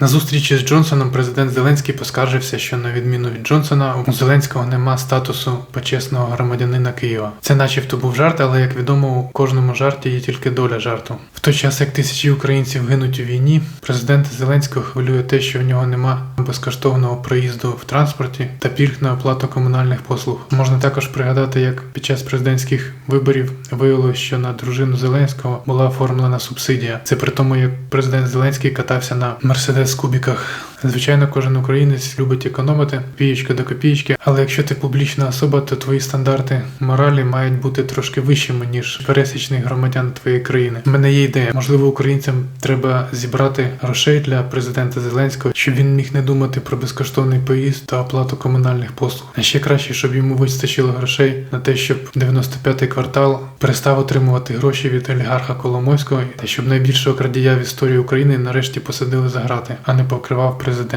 На зустрічі з Джонсоном президент Зеленський поскаржився, що на відміну від Джонсона у Зеленського нема статусу почесного громадянина Києва. Це начебто був жарт, але як відомо, у кожному жарті є тільки доля жарту. В той час, як тисячі українців гинуть у війні, президента Зеленського хвилює те, що в нього нема безкоштовного проїзду в транспорті та пільг на оплату комунальних послуг. Можна також пригадати, як під час президентських виборів виявилось, що на дружину Зеленського була оформлена субсидія. Це при тому, як президент Зеленський катався на мерседес кубіках. Звичайно, кожен українець любить економити копієчка до копієчки, але якщо ти публічна особа, то твої стандарти моралі мають бути трошки вищими ніж пересічних громадян твоєї країни. У мене є ідея. Можливо, українцям треба зібрати грошей для президента Зеленського, щоб він міг не думати про безкоштовний поїзд та оплату комунальних послуг. А ще краще, щоб йому вистачило грошей на те, щоб 95-й квартал перестав отримувати гроші від олігарха Коломойського, та щоб найбільшого крадія в історії України нарешті посадили за грати, а не покривав президент.